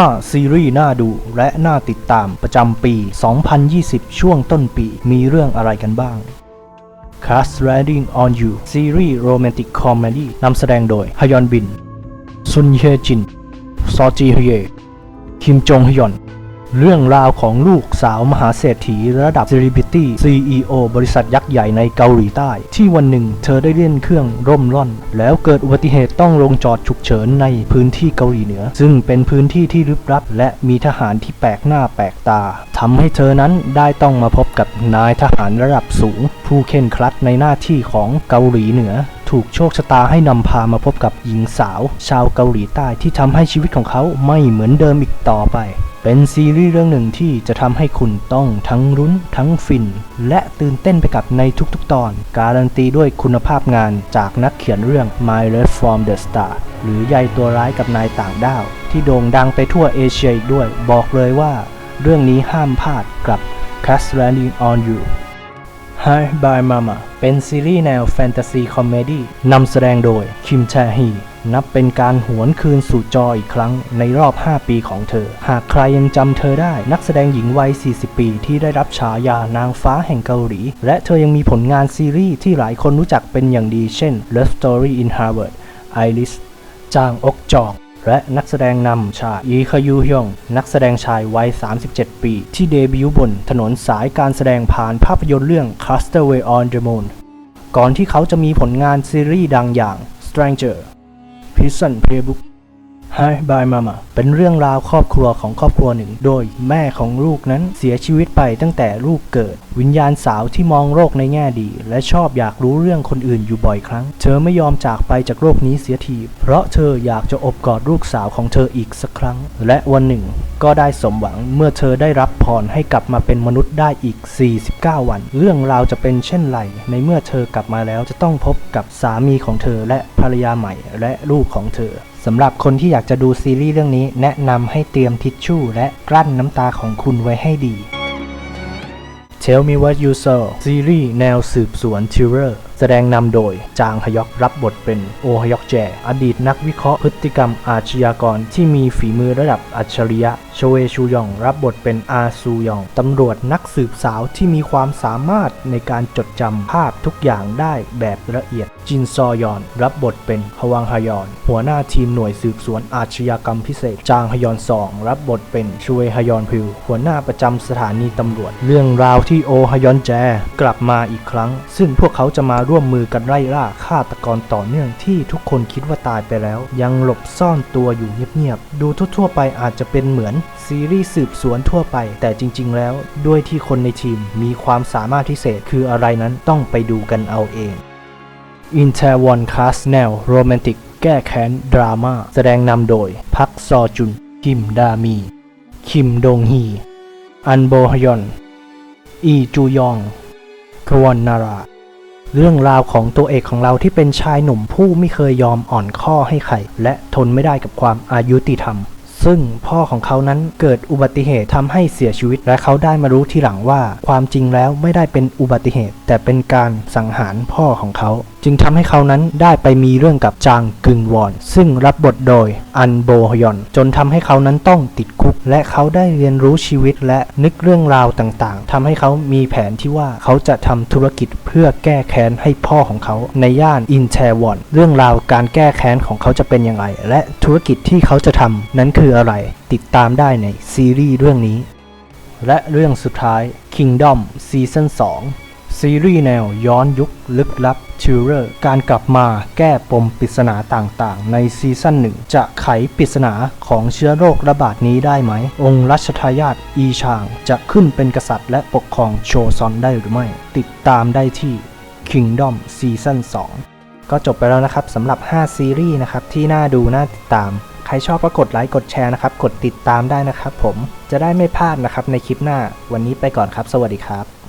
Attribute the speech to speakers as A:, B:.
A: 5 ซีรีส์น่าดูและน่าติดตามประจำปี 2020 ช่วงต้นปีมีเรื่องอะไรกันบ้าง Cast Riding on You ซีรีส์โรแมนติกคอมเมดี้นำแสดงโดยฮยอนบิน ซุนเฮจิน ซอจีฮเย คิมจงฮยอน เรื่องราวของลูกสาวมหาเศรษฐีระดับ Celebrity CEO บริษัทยักษ์ใหญ่ในเกาหลีใต้ ที่วันหนึ่งเธอได้เล่นเครื่องร่มร่อน แล้วเกิดอุบัติเหตุต้องลงจอดฉุกเฉินในพื้นที่เกาหลีเหนือ ซึ่งเป็นพื้นที่ที่ลึกลับ และมีทหารที่แปลกหน้าแปลกตาทำให้เธอนั้นได้ต้องมาพบกับนายทหารระดับสูง ผู้เข่งครัดในหน้าที่ของเกาหลีเหนือถูกโชคชะตาให้นำพามาพบกับหญิงสาว ชาวเกาหลีใต้ที่ทำให้ชีวิตของเขาไม่เหมือนเดิมอีกต่อไป เป็นซีรีส์เรื่องหนึ่งที่จะทำให้คุณต้องทั้งรุ้น ทั้งฟิน และตื่นเต้นไปกับในทุกๆ ตอน การันตีด้วยคุณภาพงานจากนักเขียนเรื่อง My r e f from the Star หรือใยตัวร้ายกับนายต่างด้าว ที่โด่งดังไปทั่วเอเชียอีกด้วยบอกเลยว่า เรื่องนี้ห้ามพลาดกับ Cast Landing on You Hi Bye Mama เป็นซีรีส์แนวแฟนตาซีคอมเมดี้นำแสดงโดยคิมแชฮี นับเป็นการหวนคืนสู่จออีกครั้งในรอบ 5 ปีของเธอ หากใครยังจำเธอได้นักแสดงหญิงวัย 40 ปีที่ได้รับฉายานางฟ้าแห่งเกาหลี และเธอยังมีผลงานซีรีส์ที่หลายคนรู้จักเป็นอย่างดีเช่น Love Story in Harvard Iris จางอกจอง และนักแสดงนำชายอีคยูฮยอง นักแสดงชายวัย 37 ปี ที่เดบิวต์บนถนนสายการแสดงผ่านภาพยนตร์เรื่อง Castaway on the Moon ก่อนที่เขาจะมีผลงานซีรีส์ดังอย่าง Stranger Prison Playbook Hi Bye Mama เป็นเรื่องราวครอบครัวของครอบครัวหนึ่ง โดยแม่ของลูกนั้นเสียชีวิตไปตั้งแต่ลูกเกิด วิญญาณสาวที่มองโลกในแง่ดี และชอบอยากรู้เรื่องคนอื่นอยู่บ่อยครั้ง เธอไม่ยอมจากไปจากโลกนี้เสียที เพราะเธออยากจะอบกอดลูกสาวของเธออีกสักครั้ง และวันหนึ่งก็ได้สมหวังเมื่อเธอได้รับพรให้กลับมาเป็นมนุษย์ได้อีก 49 วัน เรื่องราวจะเป็นเช่นไรในเมื่อเธอกลับมาแล้วจะต้องพบกับสามีของเธอและ ภรรยาใหม่และลูกของเธอสำหรับคนที่อยากจะดูซีรีส์เรื่องนี้ แนะนำให้เตรียมทิชชู่และกลั้นน้ำตาของคุณไว้ให้ดี Tell Me What You Saw ซีรีส์แนวสืบสวนทิเรอร์แสดงนำโดยจางฮยอกรับบทเป็นโอฮยอกแจ อดีตนักวิเคราะห์พฤติกรรมอาชญากรที่มีฝีมือระดับอัจฉริยะโชเอชูยอง รับบทเป็นอาซูยองตำรวจนักสืบสาวที่มีความสามารถในการจดจำภาพทุกอย่างได้แบบละเอียด จินซอยอน รับบทเป็นฮวังฮยอน หัวหน้าทีมหน่วยสืบสวนอาชญากรรมพิเศษ จางฮยอนสองรับบทเป็นชเวฮยอนพิว หัวหน้าประจำสถานีตำรวจ เรื่องราวที่โอฮยอนแจ กลับมาอีกครั้ง ซึ่งพวกเขาจะมาร่วมมือกันไล่ล่าฆาตกรต่อเนื่องที่ทุกคนคิดว่าตายไปแล้ว ยังหลบซ่อนตัวอยู่เงียบๆ ดูทั่วๆไปอาจจะเป็นเหมือนซีรีส์สืบสวนทั่วไป แต่จริงๆ แล้วด้วยที่คนในทีมมีความสามารถพิเศษคืออะไรนั้นต้องไปดูกันเอาเองอินเทวอนคาสแนลโรแมนติกแก้แค้นดราม่าแสดงนำโดย พักซอจุน คิมดามี คิมดงฮี อันโบฮยอน อีจูยอง ควอนนารา เรื่องราวของตัวเอกของเราที่เป็นชายหนุ่มผู้ไม่เคยยอมอ่อนข้อให้ใคร และทนไม่ได้กับความอายุติธรรม ซึ่งพ่อของเขานั้นเกิดอุบัติเหตุทำให้เสียชีวิต และเขาได้มารู้ทีหลังว่า ความจริงแล้วไม่ได้เป็นอุบัติเหตุ แต่เป็นการสังหารพ่อของเขา จึงทำให้เขานั้นได้ไปมีเรื่องกับจางกึงวอน ซึ่งรับบทโดยอันโบฮยอน จนทำให้เขานั้นต้องติดคุก และเขาได้เรียนรู้ชีวิตและนึกเรื่องราวต่างๆทำให้เขามีแผนที่ว่าเขาจะทำธุรกิจเพื่อแก้แค้นให้พ่อของเขาในย่านอินเทวอน เรื่องราวการแก้แค้นของเขาจะเป็นอย่างไร และธุรกิจที่เขาจะทำนั้นคืออะไร ติดตามได้ในซีรีส์เรื่องนี้และเรื่องสุดท้าย Kingdom ซีซั่น2 ซีรีส์แนวย้อนยุคลึกลับทิวเรอร์การกลับมาแก้ปมปริศนาต่างๆ ในซีซั่นหนึ่งจะไขปริศนาของเชื้อโรคระบาดนี้ได้ไหม องค์รัชทายาทอีชางจะขึ้นเป็นกษัตริย์และปกครองโชซอนได้หรือไม่ ติดตามได้ที่ Kingdom ซีซั่น2ก็จบไปแล้วนะครับสำหรับ 5 ซีรีส์นะครับที่น่าดูน่าติดตาม ใครชอบก็กดไลค์กดแชร์นะครับกดติดตามได้นะครับผมจะได้ไม่พลาดนะครับในคลิปหน้าวันนี้ไปก่อนครับ สวัสดีครับ